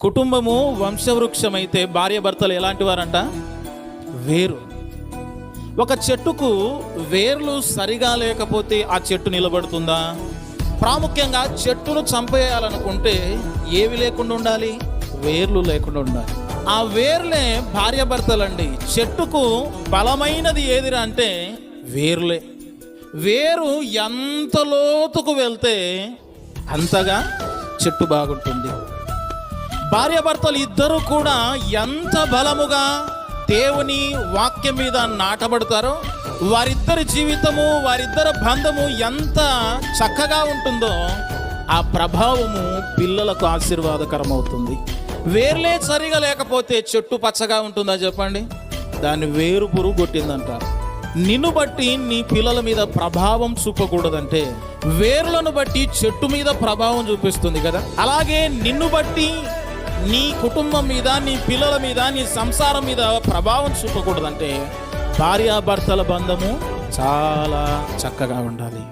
కుటుంబము వంశవృక్షమైతే భార్య భర్తలు ఎలాంటి వారంట వేరు. ఒక చెట్టుకు వేర్లు సరిగా లేకపోతే ఆ చెట్టు నిలబడుతుందా? ప్రాముఖ్యంగా చెట్టును చంపేయాలనుకుంటే ఏవి లేకుండా ఉండాలి? వేర్లు లేకుండా ఉండాలి. ఆ వేర్లే భార్య భర్తలండి చెట్టుకు బలమైనది ఏదిరా అంటే వేర్లే. వేరు ఎంత లోతుకు వెళ్తే అంతగా చెట్టు బాగుంటుంది. భార్యాభర్తలు ఇద్దరు కూడా ఎంత బలముగా దేవుని వాక్యం మీద నాటబడతారో వారిద్దరి జీవితము వారిద్దరి బంధము ఎంత చక్కగా ఉంటుందో ఆ ప్రభావము పిల్లలకు ఆశీర్వాదకరం అవుతుంది వేర్లే సరిగా లేకపోతే చెట్టు పచ్చగా ఉంటుందా చెప్పండి? దాన్ని వేరు పురుగు కొట్టిందంటారు నిన్ను బట్టి నీ పిల్లల మీద ప్రభావం చూపకూడదంటే వేర్లను బట్టి చెట్టు మీద ప్రభావం చూపిస్తుంది కదా? అలాగే నిన్ను బట్టి నీ కుటుంబం మీద నీ పిల్లల మీద నీ సంసారం మీద ప్రభావం చూపకూడదంటే భార్యాభర్తల బంధము చాలా చక్కగా ఉండాలి.